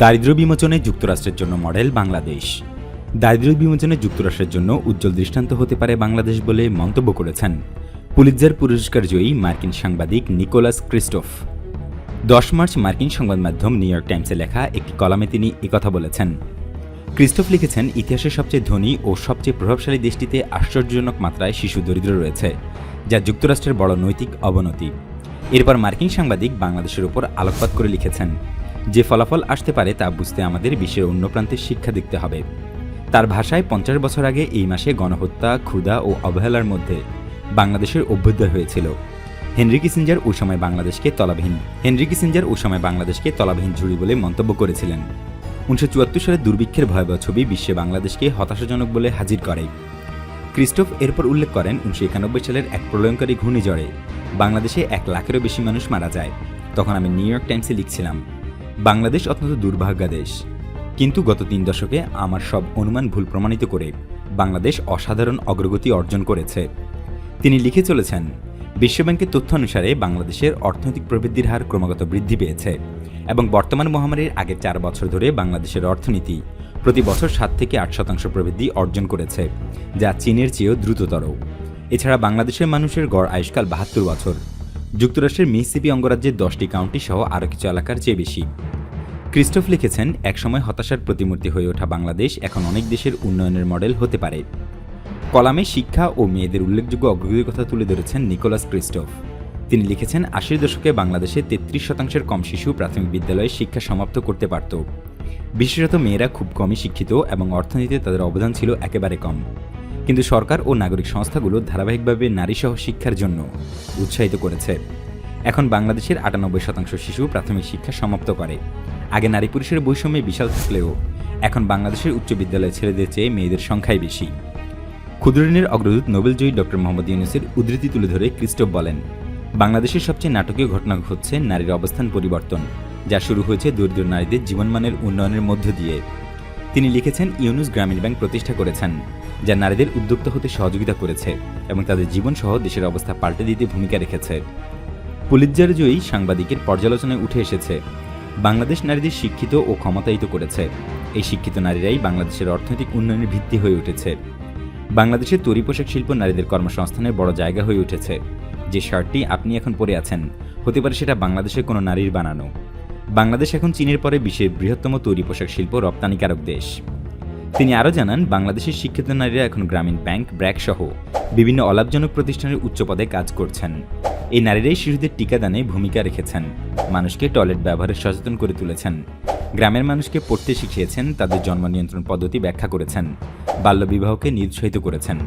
দারিদ্র্য বিমোচনে যুক্তরাষ্ট্রের জন্য মডেল বাংলাদেশ। দারিদ্র্য বিমোচনে যুক্তরাষ্ট্রের জন্য উজ্জ্বল দৃষ্টান্ত হতে পারে বাংলাদেশ বলে মন্তব্য করেছেন পুলিৎজার পুরস্কার জয়ী মার্কিন সাংবাদিক নিকোলাস ক্রিস্টোফ। দশ মার্চ মার্কিন সংবাদ মাধ্যম নিউ ইয়র্ক টাইমসে লেখা একটি কলামে তিনি একথা বলেছেন। ক্রিস্টোফ লিখেছেন, ইতিহাসের সবচেয়ে ধনী ও সবচেয়ে প্রভাবশালী দেশটিতে আশ্চর্যজনক মাত্রায় শিশু দরিদ্র রয়েছে, যা যুক্তরাষ্ট্রের বড় নৈতিক অবনতি। এরপর মার্কিন সাংবাদিক বাংলাদেশের উপর আলোকপাত করে লিখেছেন যে ফলাফল আসতে পারে তা বুঝতে আমাদের বিশ্বের অন্য প্রান্তের শিক্ষা দেখতে হবে। তার ভাষায় পঞ্চাশ বছর আগে এই মাসে গণহত্যা, ক্ষুধা ও অবহেলার মধ্যে বাংলাদেশের অভ্যুদয় হয়েছিল। হেনরি কিসিঞ্জার ওই সময় বাংলাদেশকে তলাবিহীন, হেনরি কিসিঞ্জার ওই সময় বাংলাদেশকে তলাবিহীন ঝুড়ি বলে মন্তব্য করেছিলেন। উনিশশো চুয়াত্তর সালে দুর্ভিক্ষের ভয়াবহ ছবি বিশ্বে বাংলাদেশকে হতাশাজনক বলে হাজির করে। ক্রিস্টোফ এরপর উল্লেখ করেন, উনিশশো একানব্বই সালের এক প্রলয়ঙ্কারী ঘূর্ণিঝড়ে বাংলাদেশে এক লাখেরও বেশি মানুষ মারা যায়। তখন আমি নিউ ইয়র্ক টাইমসে লিখছিলাম বাংলাদেশ অত্যন্ত দুর্ভাগ্য দেশ। কিন্তু গত তিন দশকে আমার সব অনুমান ভুল প্রমাণিত করে বাংলাদেশ অসাধারণ অগ্রগতি অর্জন করেছে। তিনি লিখে চলেছেন, বিশ্বব্যাংকের তথ্য অনুসারে বাংলাদেশের অর্থনৈতিক প্রবৃদ্ধির হার ক্রমাগত বৃদ্ধি পেয়েছে এবং বর্তমান মহামারীর আগের চার বছর ধরে বাংলাদেশের অর্থনীতি প্রতি বছর সাত থেকে আট শতাংশ প্রবৃদ্ধি অর্জন করেছে, যা চীনের চেয়েও দ্রুততর। এছাড়া বাংলাদেশের মানুষের গড় আয়ুষ্কাল বাহাত্তর বছর। যুক্তরাষ্ট্রের মিসিপি অঙ্গরাজ্যের দশটি কাউন্টি সহ আরও কিছু এলাকার চেয়ে বেশি। ক্রিস্টোফ লিখেছেন, একসময় হতাশার প্রতিমূর্তি হয়ে ওঠা বাংলাদেশ এখন অনেক দেশের উন্নয়নের মডেল হতে পারে। কলামে শিক্ষা ও মেয়েদের উল্লেখযোগ্য অগ্রগতির কথা তুলে ধরেছেন নিকোলাস ক্রিস্টোফ। তিনি লিখেছেন, আশির দশকে বাংলাদেশে তেত্রিশ শতাংশের কম শিশু প্রাথমিক বিদ্যালয়ে শিক্ষা সমাপ্ত করতে পারত। বিশেষত মেয়েরা খুব কমই শিক্ষিত এবং অর্থনীতিতে তাদের অবদান ছিল একেবারে কম। কিন্তু সরকার ও নাগরিক সংস্থাগুলো ধারাবাহিকভাবে নারীসহ শিক্ষার জন্য উৎসাহিত করেছে। এখন বাংলাদেশের আটানব্বই শতাংশ শিশু প্রাথমিক শিক্ষা সমাপ্ত করে। আগে নারী পুরুষের বৈষম্যে বিশাল থাকলেও এখন বাংলাদেশের উচ্চ বিদ্যালয়ে ছেলেদের চেয়ে মেয়েদের সংখ্যাই বেশি। ক্ষুদ্রঋণের অগ্রদূত নোবেলজয়ী ডক্টর মোহাম্মদ ইউনুসের উদ্ধৃতি তুলে ধরে ক্রিস্টোফ বলেন, বাংলাদেশের সবচেয়ে নাটকীয় ঘটনা হচ্ছে নারীর অবস্থান পরিবর্তন, যা শুরু হয়েছে দরিদ্র নারীদের জীবনমানের উন্নয়নের মধ্য দিয়ে। তিনি লিখেছেন, ইউনুস গ্রামীণ ব্যাংক প্রতিষ্ঠা করেছেন। যা নারীদের উদ্যোক্ত হতে সহযোগিতা করেছে এবং তাদের জীবন সহ দেশের অবস্থা পাল্টে দিতে ভূমিকা রেখেছে। পুলিৎজার জয়ী সাংবাদিকের পর্যালোচনায় উঠে এসেছে, বাংলাদেশ নারীদের শিক্ষিত ও ক্ষমতায়িত করেছে। এই শিক্ষিত নারীরাই বাংলাদেশের অর্থনৈতিক উন্নয়নের ভিত্তি হয়ে উঠেছে। বাংলাদেশের তৈরি পোশাক শিল্প নারীদের কর্মসংস্থানের বড় জায়গা হয়ে উঠেছে। যে শার্টটি আপনি এখন পরে আছেন, হতে পারে সেটা বাংলাদেশের কোনো নারীর বানানো। বাংলাদেশ এখন চীনের পরে বিশ্বের বৃহত্তম তৈরি পোশাক শিল্প রপ্তানিকারক দেশ। তিনি আরও জানান, বাংলাদেশের শিক্ষিত নারীরা এখন গ্রামীণ ব্যাংক, ব্র্যাক সহ বিভিন্ন অলাভজনক প্রতিষ্ঠানের উচ্চ পদে কাজ করছেন। এই নারীরাই শিশুদের টিকাদানে ভূমিকা রেখেছেন, মানুষকে টয়লেট ব্যবহারে সচেতন করে তুলেছেন। গ্রামের মানুষকে পড়তে শিখিয়েছেন, তাদের জন্ম নিয়ন্ত্রণ পদ্ধতি ব্যাখ্যা করেছেন বাল্যবিবাহকে নিরুৎসাহিত করেছেন।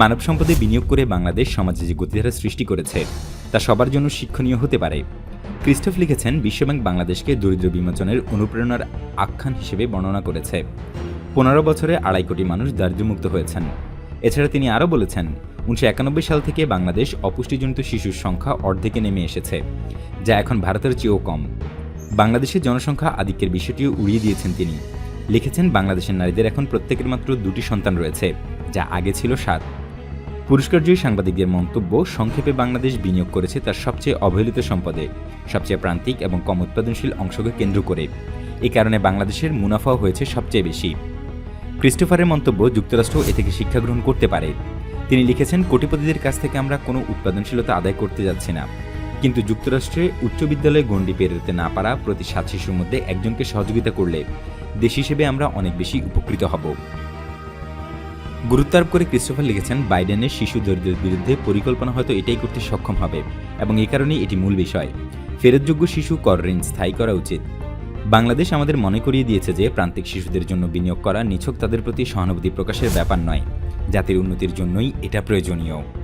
মানব সম্পদে বিনিয়োগ করে বাংলাদেশ সমাজে যে গতিধারা সৃষ্টি করেছে, তা সবার জন্য শিক্ষণীয় হতে পারে। ক্রিস্টোফ লিখেছেন, বিশ্বব্যাংক বাংলাদেশকে দরিদ্র বিমোচনের অনুপ্রেরণার আখ্যান হিসেবে বর্ণনা করেছে। পনেরো বছরে আড়াই কোটি মানুষ দারিদ্র্যমুক্ত হয়েছেন। এছাড়া তিনি আরও বলেছেন, উনিশশো একানব্বই সাল থেকে বাংলাদেশ অপুষ্টিজনিত শিশুর সংখ্যা অর্ধেকে নেমে এসেছে, যা এখন ভারতের চেয়েও কম। বাংলাদেশের জনসংখ্যা আধিক্যের বিষয়টিও উড়িয়ে দিয়েছেন তিনি। লিখেছেন, বাংলাদেশের নারীদের এখন প্রত্যেকের মাত্র দুটি সন্তান রয়েছে, যা আগে ছিল সাত। পুরস্কারজয়ী সাংবাদিকদের মন্তব্য, সংক্ষেপে বাংলাদেশ বিনিয়োগ করেছে তার সবচেয়ে অবহেলিত সম্পদে, সবচেয়ে প্রান্তিক এবং কম উৎপাদনশীল অংশকে কেন্দ্র করে। এ কারণে বাংলাদেশের মুনাফাও হয়েছে সবচেয়ে বেশি। ক্রিস্টোফারের মন্তব্য যুক্তরাষ্ট্র এ থেকে শিক্ষা গ্রহণ করতে পারে। তিনি লিখেছেন, কোটিপতিদের কাছ থেকে আমরা কোনো উৎপাদনশীলতা আদায় করতে যাচ্ছি না। কিন্তু যুক্তরাষ্ট্রে উচ্চ বিদ্যালয়ে গণ্ডি পেরোতে না পারা প্রতি সাত শিশুর মধ্যে একজনকে সহযোগিতা করলে দেশ হিসেবে আমরা অনেক বেশি উপকৃত হব। গুরুত্ব আরোপ করে ক্রিস্টোফার লিখেছেন, বাইডেনের শিশু দরিদ্রের বিরুদ্ধে পরিকল্পনা হয়তো এটাই করতে সক্ষম হবে এবং এই কারণেই এটি মূল বিষয়। ফেরতযোগ্য শিশু কর ঋণ স্থায়ী করা উচিত। বাংলাদেশ আমাদের মনে করিয়ে দিয়েছে যে প্রান্তিক শিশুদের জন্য বিনিয়োগ করা নিছক তাদের প্রতি সহানুভূতি প্রকাশের ব্যাপার নয়। জাতির উন্নতির জন্যই এটা প্রয়োজনীয়।